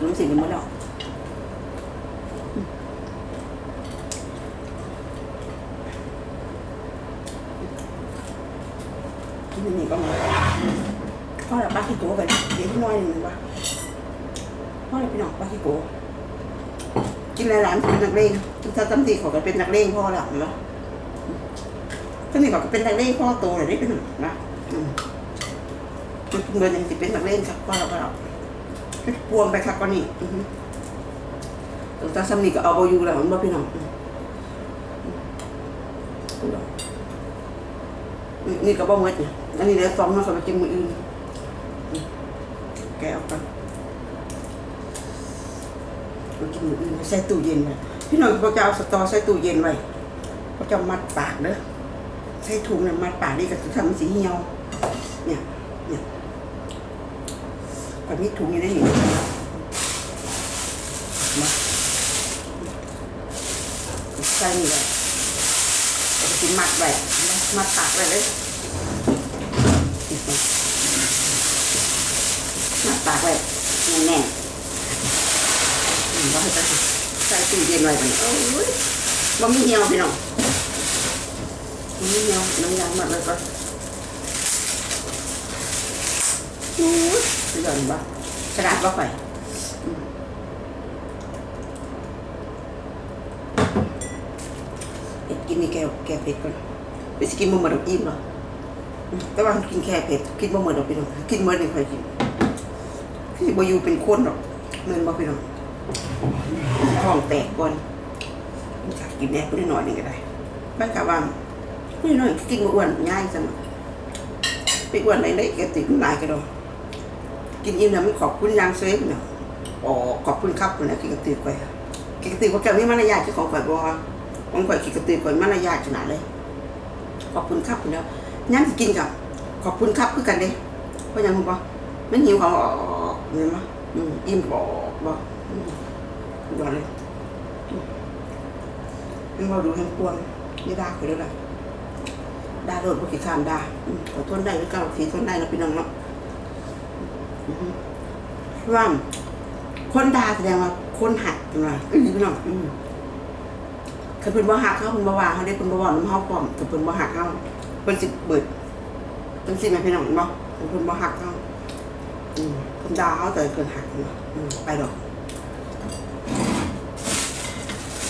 น้สีกันหมดแล้วกินอันนี่ก็มาพ่อละปลาขี้โกกันเดี๋ยวน้อยหนึ่งปะพ่อละพี่น้องปลาขี้โกกินหลายๆเป็นนักเลงถ้าตั้มตีขาก็เป็นนักเลงพ่อละเห็นปะตั้มตีเขาก็เป็นนักเลงพ่อโตเลยได้เป็นนะอืมเงินยังจะเป็นนักเลงครับพ่อละพ่อละ ปวงไปครับก็นี่อือฮึแต่ตาซ้ำนีก็เอาไปอยู่แล้วมันบ่พี่น้องนี่ก็บ่หมดเนี่ยอันนี้เดี๋ยวซ้อมมาเขาไปกินมืออื่นแกะออกก่อนไปกินมืออื่นใส่ตู้เย็นไว้พี่น้องเขาจะเอาสตอใส่ตู้เย็นไว้เขาจะมัดปากเด้อใส่ถุงเนี่ยมัดปากนี่ก็จะทำสีเหี่ยวเนี่ยเนี่ย ก่อนมีถุงอยู่ในนี้มาใส่นี่เลยไปกินมัดไว้มัดปากไว้เลยมัดปากไว้แน่ๆอืมว่าใส่ตู้เย็นไว้ก่อนโอ้ยบ่มีเหี่ยวพี่น้องบ่มีเหี่ยวน้ำยางหมดไว้ก่ อนอู้ยสุดยอดบ้ากระดาษบ้าไปเผ็ดกินนี่แกวแกเผ็ดก่อนไปสกินบ่หมดดอกอิ่มหรอแต่ว่ากินแค่เผ็ดกินบ่หมดดอกพี่น้องกินเมื่อนี่ค่อยกินคือบ่อยู่เป็นคนหรอกเงินบ่พี่น้องท้องแตกก่อนอยากกินแน่ผู้น้อยนี่ก็ได้ไม่กะว่าผู้น้อยกินบ่อ้วนง่ายจังไปอ้วนไหนได้แกติดหลายกระดอก กินอิ่มแล้วมันขอบคุณยางเซฟเนาะอ๋อขอบคุณครับคุณนะกินกระตือไปกินกระตือเพราะแกมีมารยาทที่ของข่อยบอของข่อยกินกระตือข่อยมารยาทขนาดเลย ขอบคุณครับคุณแล้วยังกินกับ ขอบคุณครับคือกันเด้เพราะยังคุณบอมันหิวเขาออกเห็นไหมอืมอิ่มบอกบออืมยอดเลยมันบอดูแห่งพวงนี่ด่าคุยแล้วล่ะด่าโดดบุกิขานด่าขอทนได้หรือเปล่าสีทนได้นะพี่น้องเนาะ ว่าคนด่าแสดงว่าคนหักเป็นว่าอือพี่น้องอืมคือเพิ่นบ่หักเขาเพิ่นบ่ว่าเขาได้เพิ่นบ่เว้าน้ำเฮาพร้อมแต่เพิ่นบ่หักเขาเพิ่นสิเบิดเพิ่นสิแม่พี่น้องบ่เพิ่นบ่หักเขาอืมเพิ่นด่าเขาแต่เพิ่นหักเนาะอืมไปดอก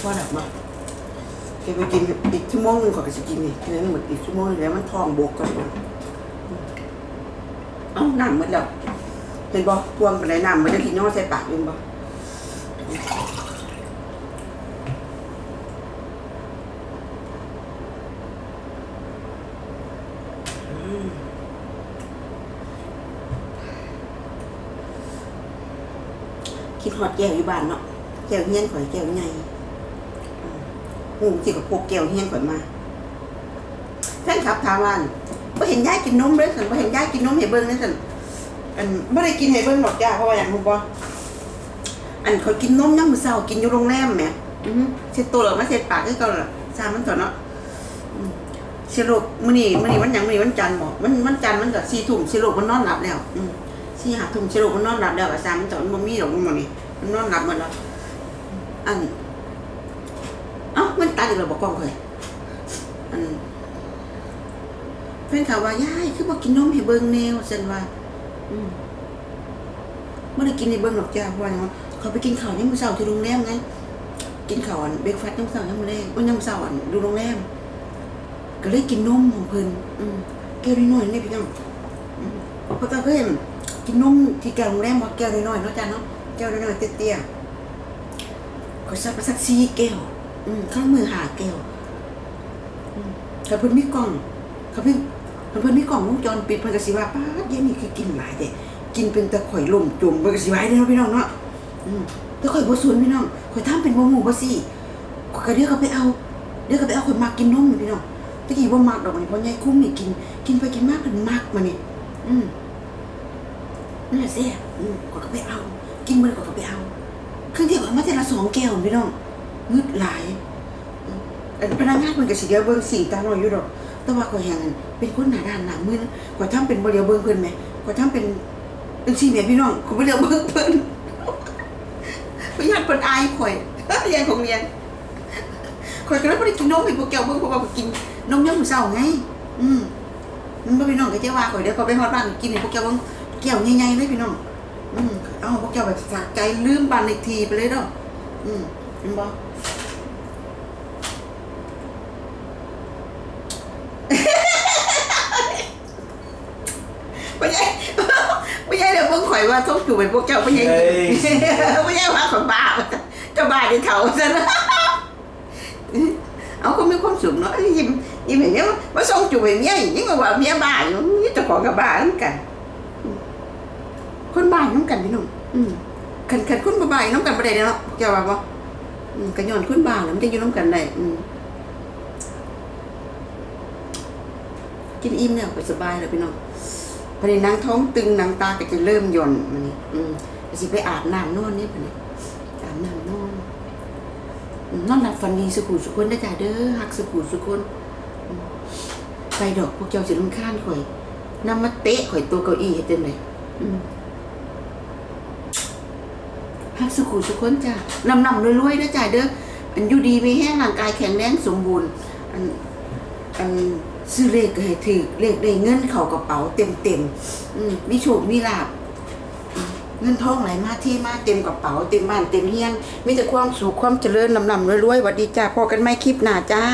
ว่าดับบ่แกไปกินอีกชั่วโมงหนึงก็สิกินนี่กินให้หมดอีกชั่วโมงนึงแล้วมันท้องบกก่อนนะอืมเอ้าน้ำหมดแล้ว เห็นบ่พวงไปไหนน้ำมันจะกินน้องใส่ปากเห็นบ่คิดฮอดแก้วอยู่บ้านเนาะแก้วเฮี้ยนข่อยแก้วใหญ่หูสิกับพวกแก้วเฮี้ยนข่อยมาแฟนคลับถามว่าบ่เห็นยายกินนมเลยสันบ่เห็นยายกินนมให้เบิ่งเลยสัน อันไม่ได้กินให้เบิ่งหรอกจ้าเพราะว่าอย่างรู้บ่อันเขากินนมย่ามมื้อเช้ากินอยู่โรงแรมแหมอือฮึเช็ดตัวแล้วมาเช็ดปากคือเก่าล่ะซามันก่อนเนาะอืมสิลูกมื้อนี้มื้อนี้วันหยังมื้อนี้วันจันทร์บ่มันวันจันทร์มันก็4ทุ่มสิลูกมันนอนหลับแล้ว อืม4 5ทุ่มสิลูกมันนอนหลับแล้วก็ซามันตอนมันบ่มีดอกมันบ่นี่มันนอนหลับหมดแล้วอันเอ้ามันตายอีกแล้วบ่กล้องเคยอันเพิ่นเขาว่า ยาย คือบ่กินนมให้เบิ่งแนวซั่นว่า อืมไม่ได้กินในเบิ้งหรอกจ้าเพราะว่าอย่างเขาไปกินข้าวยังมื้อเช้าที่โรงแรมไงกินข้าวอันเบรกฟาสต์ยังมื้อเช้ายังมื้อแรกโอ้ยยังมือเช้าอันดูโรงแรมก็เลยกินนมของเพิ่นอืมแก้วน้อยๆนี่พี่น้องเพราะตาเคยเห็นกินนมที่แก้วโรงแรมว่าแก้วน้อยๆเนาะจ้าเนาะแก้วน้อยๆเตี้ยๆก็สักประสักสี่แก้วอืมข้างมือหาแก้วอืมแต่เพิ่นมีกล่องเขาเพิ่น เพิ่นมีกล่องวงจรปิดเพิ่นก็สิว่าป้าดเยวนี้คือกินหลายแต่กินเป็นแต่ข่อยล่มจมเบิ่งสิไว้เด้อพี่น้องเนาะอืมต่ข่อยบ่สนพี่น้องข่อยทำเป็นบ่หมู่บ่ซี่ข่อยก็เดี๋ยวก็ไปเอาเดี๋ยวก็ไปเอาข่อยมักกินนมพี่น้องตะกี้บ่มักดอกนี่พราะยายคุ้มนี่กิน กินไปกินมาเพิ่นมักมานี่อืมนั่แหละแซ่บอืมข่อยก็ไปเอา กินมื้อข่อยก็ไปเอาครั้งเดียวเอามาแต่ละสองแก้วพี่น้องงึดหลาย พนักงานเพิ่นก็สิเดียวเบิ่งสิ่งตาน้อยอยู่ดอก แต่ว่าข่อยแฮงอันเป็นคนหน้าด้านหน้ามือนข่อยทำเป็นบ่เดียวเบิ่งเพิ่นแหมข่อยทำเป็นจังซี่แม่พี่น้องเขาบ่เรียกเบิ่งเพิ่นข่อยย่านเพิ่นอายข่อยเรียนของเรียนข่อยก็เลยบ่ได้กินนมให้พวกแก้วเบิ่งเพราะว่าข่อยกินนมยามมื้อเช้าไง อืมมันบ่พี่น้องก็จะว่าข่อยเดี๋ยวเขาไปฮอดบ้านก็กินให้พวกแก้วเบิ่งแก้วใหญ่ๆเลยพี่น้อง อืมเอาพวกแก้วแบบสะใจลืมบ้านเลขที่ไปเลยเนาะอืมเห็นบ่ ไม่ใช่ ไม่ใช่เดี๋ยวเพิ่งข่ อยว่าต้องอยู่เป็นพวกเจ้าไม่ใช่เฮ้ยไม่ใช่ว่าข่อยบ้าเจ้าบ้าที่เถาซะนะเอาเขามีความสุขเนาะยิ้มยิ้มอย่างเงี้ยว่าส่งจู่เป็นเมียอย่างนี้ก็ว่าเมียบ้าอยู่นี่เจะของกับบ้าเหมือนกันอืมคนบ้าน้ำกันพี่หนุ่มอืมขันขันคนบ้าๆน้ำกันประเดี๋ยวเนาะเจ้าว่าปะอืมกันย้อนคนบ้าแล้วมันจะอยู่น้ำกันได้อืมกินอิ่มเนี่ยก็สบายเลยพี่น้อง พอดีนางท้องตึงนางตาก็จะเริ่มหย่อนมันนี่อืมสิไปอาบน้ำนอนนี่พอดีอาบน้ำนอนนอนหลับฝันดีสุขุสุคนได้จ้าเด้อหักสุขุสุคนไปดอกพวกเจ้าสิรำคาญข่อยนำมาเตะข่อยตัวเก้าอี้เฮ็ดจังไดอืมหักสุขุสุคนจ้านำนำรวยๆนะจ้าเด้ออันอยู่ดีมีแห้งร่างกายแข็งแรงสมบูรณ์อันอัน ซื้อเลขก็ให้ถือเลขได้เงินเข่ากระเป๋าเต็มเต็มมีโชคมีลาบอืมเงินทองไหลมาที่มาเต็มกระเป๋าเต็มบ้านเต็มเฮียนมีแต่ความสุขความเจริญลำลำรวยๆหวัดดีจ้าพอกันไม่คลิปหน้าจ้า